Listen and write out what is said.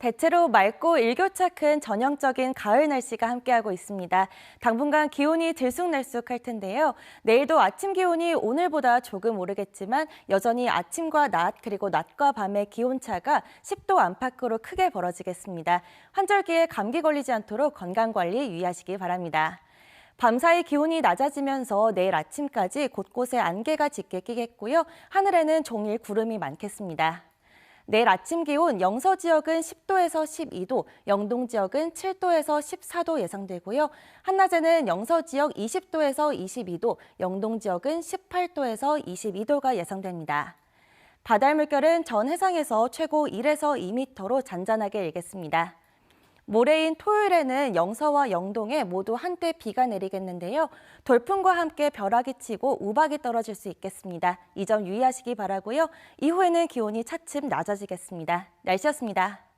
대체로 맑고 일교차 큰 전형적인 가을 날씨가 함께하고 있습니다. 당분간 기온이 들쑥날쑥할 텐데요. 내일도 아침 기온이 오늘보다 조금 오르겠지만 여전히 아침과 낮 그리고 낮과 밤의 기온차가 10도 안팎으로 크게 벌어지겠습니다. 환절기에 감기 걸리지 않도록 건강관리 유의하시기 바랍니다. 밤사이 기온이 낮아지면서 내일 아침까지 곳곳에 안개가 짙게 끼겠고요. 하늘에는 종일 구름이 많겠습니다. 내일 아침 기온 영서 지역은 10도에서 12도, 영동 지역은 7도에서 14도 예상되고요. 한낮에는 영서 지역 20도에서 22도, 영동 지역은 18도에서 22도가 예상됩니다. 바다 물결은 전 해상에서 최고 1에서 2m로 잔잔하게 일겠습니다. 모레인 토요일에는 영서와 영동에 모두 한때 비가 내리겠는데요. 돌풍과 함께 벼락이 치고 우박이 떨어질 수 있겠습니다. 이 점 유의하시기 바라고요. 이후에는 기온이 차츰 낮아지겠습니다. 날씨였습니다.